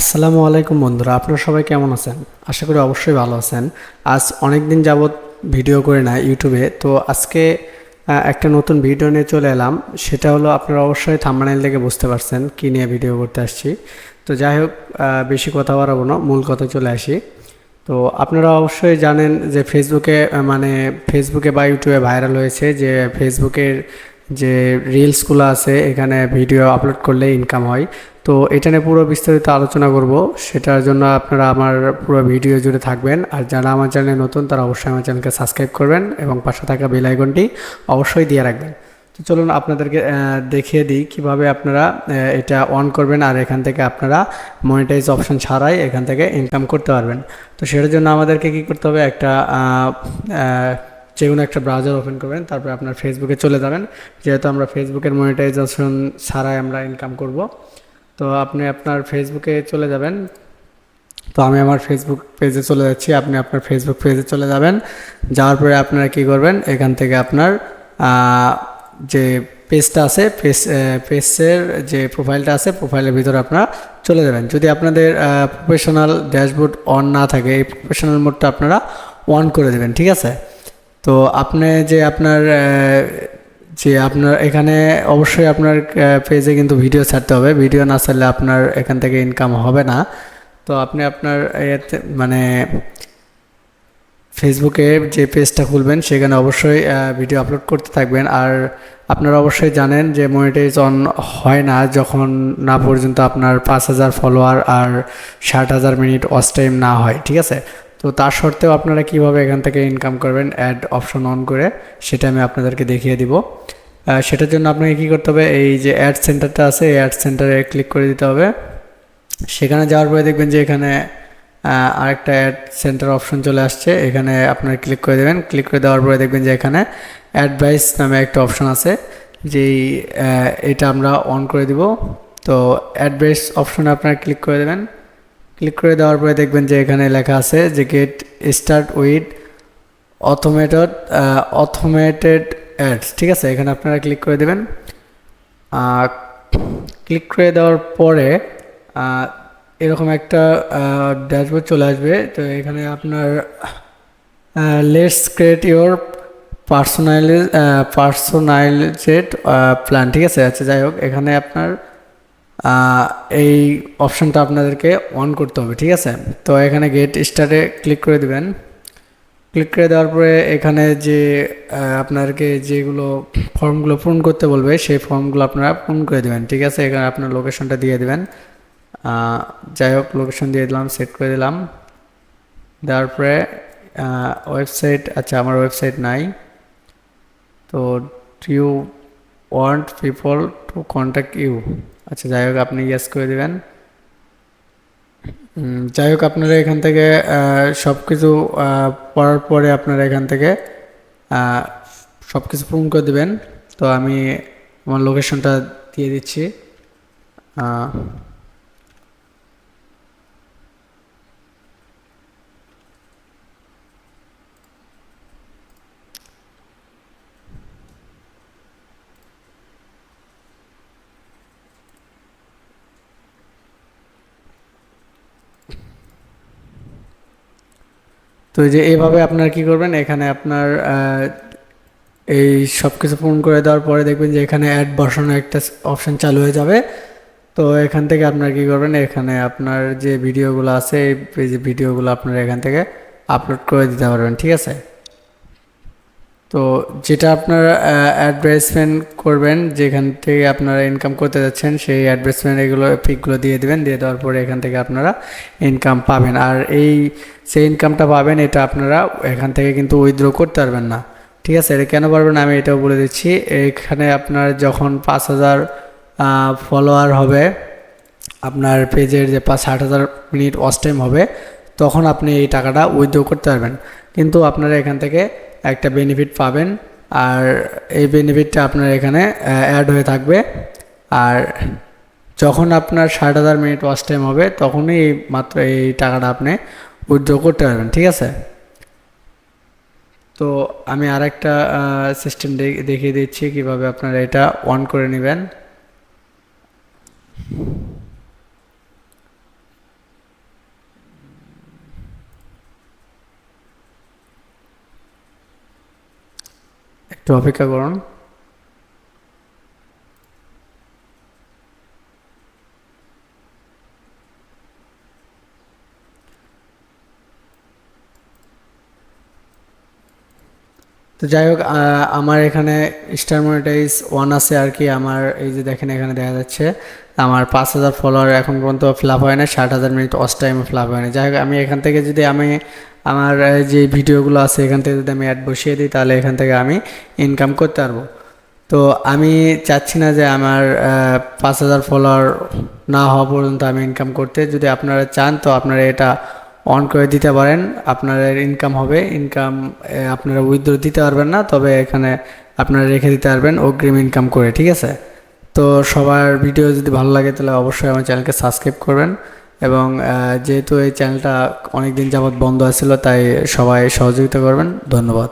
আসসালামু আলাইকুম বন্ধুরা, আপনারা সবাই কেমন আছেন? আশা করি অবশ্যই ভালো আছেন। আজ অনেক দিন যাবৎ ভিডিও করে না ইউটিউবে, তো আজকে একটা নতুন ভিডিও নিয়ে চলে এলাম। সেটা হলো আপনারা অবশ্যই থাম্বনেল দেখে বুঝতে পারছেন কী নিয়ে ভিডিও করতে আসছি। তো যাই হোক বেশি কথা বাড়াবো না, মূল কথা চলে আসি। তো আপনারা অবশ্যই জানেন যে ফেসবুকে মানে ফেসবুকে বা ইউটিউবে ভাইরাল হয়েছে যে ফেসবুকের যে রিলসগুলো আছে, এখানে ভিডিও আপলোড করলে ইনকাম হয়। তো এটা নিয়ে পুরো বিস্তারিত আলোচনা করব। সেটার জন্য আপনারা আমার পুরো ভিডিও জুড়ে থাকবেন। আর যারা আমার চ্যানেলে নতুন, তারা অবশ্যই আমার চ্যানেলকে সাবস্ক্রাইব করবেন এবং পাশে থাকা বেল আইকনটি অবশ্যই দিয়ে রাখবেন। তো চলুন আপনাদেরকে দেখিয়ে দিই কীভাবে আপনারা এটা অন করবেন আর এখান থেকে আপনারা মনিটাইজ অপশন ছাড়াই এখান থেকে ইনকাম করতে পারবেন। তো সেটার জন্য আমাদেরকে কি করতে হবে? একটা যে কোনো একটা ব্রাউজার ওপেন করবেন, তারপরে আপনার ফেসবুকে চলে যাবেন। যেহেতু আমরা ফেসবুকের মনিটাইজেশন ছাড়াই আমরা ইনকাম করব। তো আপনি আপনার ফেসবুকে চলে যাবেন। তো আমি আমার ফেসবুক পেজে চলে যাচ্ছি, আপনি আপনার ফেসবুক পেজে চলে যাবেন। যাওয়ার পরে আপনারা কি করবেন? এখান থেকে আপনার যে পেজটা আছে পেজ পেজের যে প্রোফাইলটা আছে প্রোফাইলের ভিতরে আপনারা চলে যাবেন। যদি আপনাদের প্রফেশনাল ড্যাশবোর্ড অন না থাকে, এই প্রফেশনাল মোডটা আপনারা অন করে দেবেন, ঠিক আছে? তো আপনি যে আপনার যে আপনার, এখানে অবশ্যই আপনার পেজে কিন্তু ভিডিও ছাড়তে হবে। ভিডিও না ছাড়লে আপনার এখান থেকে ইনকাম হবে না। তো আপনি আপনার মানে ফেসবুকে যে পেজটা খুলবেন, সেখানে অবশ্যই ভিডিও আপলোড করতে থাকবেন। আর আপনারা অবশ্যই জানেন যে মনিটাইজ অন হয় না যখন না পর্যন্ত আপনার পাঁচ হাজার ফলোয়ার আর ষাট হাজার মিনিট ওয়াচ টাইম না হয়, ঠিক আছে? তো তার সত্ত্বেও আপনারা কীভাবে এখান থেকে ইনকাম করবেন অ্যাড অপশন অন করে, সেটা আমি আপনাদেরকে দেখিয়ে দিব। সেটার জন্য আপনাকে কী করতে হবে, এই যে অ্যাড সেন্টারটা আছে, এই অ্যাড সেন্টারে ক্লিক করে দিতে হবে। সেখানে যাওয়ার পরে দেখবেন যে এখানে আরেকটা অ্যাড সেন্টার অপশন চলে আসছে, এখানে আপনার ক্লিক করে দেবেন। ক্লিক করে দেওয়ার পরে দেখবেন যে এখানে অ্যাডভাইস নামে একটা অপশন আছে, যেই এটা আমরা অন করে দিব। তো অ্যাডভাইস অপশনে আপনারা ক্লিক করে দেবেন। ক্লিক করে দেওয়ার পরে দেখবেন যে এখানে লেখা আছে যে get start with automated automated ads ঠিক আছে? এখানে আপনারা ক্লিক করে দেবেন। ক্লিক করে দেওয়ার পরে এরকম একটা ড্যাশবোর্ড চলে আসবে। তো এখানে আপনার let's create your personally plan ঠিক আছে? আচ্ছা যাই হোক, এখানে আপনার এই অপশনটা আপনাদেরকে অন করতে হবে, ঠিক আছে? তো এখানে গেট স্টার্টে ক্লিক করে দিবেন। ক্লিক করে দেওয়ার পরে এখানে যে আপনাদেরকে যেগুলো ফর্মগুলো পূরণ করতে বলবে, সেই ফর্মগুলো আপনারা পূরণ করে দেবেন, ঠিক আছে? এখানে আপনার লোকেশনটা দিয়ে দেবেন। যাই হোক লোকেশন দিয়ে দিলাম সেট করে দিলাম। দেওয়ার পরে ওয়েবসাইট আচ্ছা আমার ওয়েবসাইট নাই। তো you want people to contact you আচ্ছা যাই হোক, আপনি ইয়েস করে দেবেন। যাই হোক, আপনারা এখান থেকে সব কিছু পড়ার পরে আপনারা এখান থেকে সব কিছু পূরণ করে দেবেন। তো আমি আমার লোকেশনটা দিয়ে দিচ্ছি। তো যে এইভাবে আপনার কি করবেন? এখানে আপনার এই সব কিছু পূরণ করে দেওয়ার পরে দেখবেন যে এখানে অ্যাড বসানোর একটা অপশন চালু হয়ে যাবে। তো এখান থেকে আপনার কি করবেন? এখানে আপনার যে ভিডিওগুলো আছে, এই যে ভিডিওগুলো আপনার এখান থেকে আপলোড করে দিতে পারবেন, ঠিক আছে? তো যেটা আপনারা অ্যাডভার্টাইজমেন্ট করবেন, যেখান থেকে আপনারা ইনকাম করতে যাচ্ছেন, সেই অ্যাডভার্টাইজমেন্ট এগুলো পিকগুলো দিয়ে দেবেন, দিয়ে দেওয়ার পরে এখান থেকে আপনারা ইনকাম পাবেন। আর এই যে ইনকামটা পাবেন, এটা আপনারা এখান থেকে কিন্তু উইথড্র করতে পারবেন না। ঠিক আছে? এটা কেন পারবেন আমি এটাও বলে দিচ্ছি। এখানে আপনার যখন পাঁচ হাজার ফলোয়ার হবে, আপনার পেজের যে পাঁচ ষাট হাজার মিনিট ওয়াচ টাইম হবে, তখন আপনি এই টাকাটা উইথড্র করতে পারবেন। কিন্তু আপনারা এখান থেকে একটা বেনিফিট পাবেন। আর এই বেনিফিটটা আপনার এখানে অ্যাড হয়ে থাকবে। আর যখন আপনার ষাট হাজার মিনিট ওয়াচ টাইম হবে, তখনই এই মাত্র এই টাকাটা আপনি উইথড্র করতে পারবেন, ঠিক আছে? তো আমি আর একটা সিস্টেম দেখিয়ে দিচ্ছি কীভাবে আপনারা এটা অন করে নেবেন। একটু অপেক্ষা করুন। তো যাই হোক আমার এখানে স্টার মনিটাইজ ওয়ান আছে আর কি। আমার এই যে দেখেন এখানে দেখা যাচ্ছে, আমার পাঁচ হাজার ফলোয়ার এখন পর্যন্ত ফ্লাপ হয় না ষাট হাজার মিনিট অস টাইমে ফ্লাপ হয় না যাই হোক, আমি এখান থেকে যদি আমি আমার যে ভিডিওগুলো আছে, এখান থেকে যদি আমি অ্যাড বসিয়ে দিই, তাহলে এখান থেকে আমি ইনকাম করতে পারব। তো আমি চাচ্ছি না যে আমার পাঁচ হাজার ফলোয়ার না হওয়া পর্যন্ত আমি ইনকাম করতে। যদি আপনারা চান, তো আপনারা এটা অন করে দিতে পারেন। আপনার ইনকাম হবে। ইনকাম আপনারা উইথড্র দিতে পারবেন না, তবে এখানে আপনারা রেখে দিতে পারবেন অগ্রিম ইনকাম করে, ঠিক আছে? তো সবার ভিডিও যদি ভালো লাগে, তাহলে অবশ্যই আমার চ্যানেলকে সাবস্ক্রাইব করবেন। এবং যেহেতু এই চ্যানেলটা অনেক দিন যাবৎ বন্ধ আছিল তাই সবাই সহযোগিতা করবেন। ধন্যবাদ।